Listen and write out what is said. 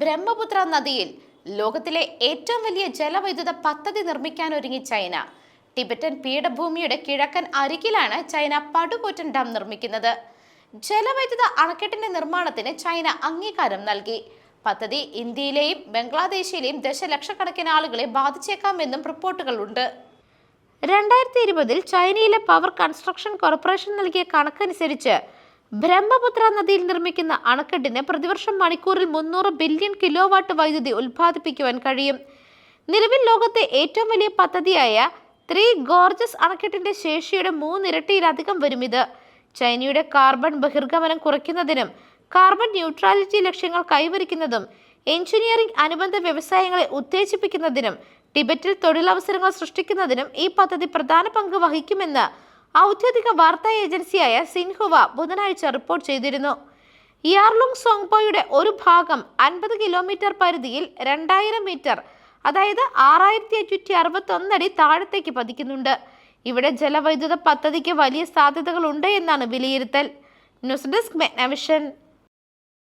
ബ്രഹ്മപുത്ര നദിയിൽ ലോകത്തിലെ ഏറ്റവും വലിയ ജലവൈദ്യുത പദ്ധതി നിർമ്മിക്കാൻ ഒരുങ്ങി ചൈന. ടിബറ്റൻ പീഠഭൂമിയുടെ കിഴക്കൻ അരികിലാണ് ചൈന പടുകൂറ്റൻ ഡാം നിർമ്മിക്കുന്നത്. ജലവൈദ്യുത അണക്കെട്ടിന്റെ നിർമ്മാണത്തിന് ചൈന അംഗീകാരം നൽകി. പദ്ധതി ഇന്ത്യയിലെയും ബംഗ്ലാദേശിലെയും ദശലക്ഷക്കണക്കിന് ആളുകളെ ബാധിച്ചേക്കാമെന്നും റിപ്പോർട്ടുകളുണ്ട്. രണ്ടായിരത്തി ഇരുപതിൽ ചൈനയിലെ പവർ കൺസ്ട്രക്ഷൻ കോർപ്പറേഷൻ നൽകിയ കണക്കനുസരിച്ച് ബ്രഹ്മപുത്ര നദിയിൽ നിർമ്മിക്കുന്ന അണക്കെട്ടിന് പ്രതിവർഷം മണിക്കൂറിൽ മുന്നൂറ് ബില്യൺ കിലോ വാട്ട് വൈദ്യുതി ഉൽപ്പാദിപ്പിക്കുവാൻ കഴിയും. നിലവിൽ ലോകത്തെ ഏറ്റവും വലിയ പദ്ധതിയായ ത്രീ ഗോർജസ് അണക്കെട്ടിന്റെ ശേഷിയുടെ മൂന്നിരട്ടിയിലധികം വരും ഇത് ചൈനയുടെ കാർബൺ ബഹിർഗമനം കുറയ്ക്കുന്നതിനും കാർബൺ ന്യൂട്രാലിറ്റി ലക്ഷ്യങ്ങൾ കൈവരിക്കുന്നതും എഞ്ചിനീയറിംഗ് അനുബന്ധ വ്യവസായങ്ങളെ ഉത്തേജിപ്പിക്കുന്നതിനും ടിബറ്റിൽ തൊഴിലവസരങ്ങൾ സൃഷ്ടിക്കുന്നതിനും ഈ പദ്ധതി പ്രധാന പങ്ക് വഹിക്കുമെന്ന് ഔദ്യോഗിക വാർത്താ ഏജൻസിയായ സിൻഹുവ ബുധനാഴ്ച റിപ്പോർട്ട് ചെയ്തിരുന്നു. യാർലുങ് സോങ്പോയുടെ ഒരു ഭാഗം അൻപത് കിലോമീറ്റർ പരിധിയിൽ രണ്ടായിരം മീറ്റർ അതായത് ആറായിരത്തി അഞ്ഞൂറ്റി അറുപത്തി ഒന്നടി താഴത്തേക്ക് പതിക്കുന്നുണ്ട്. ഇവിടെ ജലവൈദ്യുത പദ്ധതിക്ക് വലിയ സാധ്യതകളുണ്ട് എന്നാണ് വിലയിരുത്തൽ. News desk Megnavision.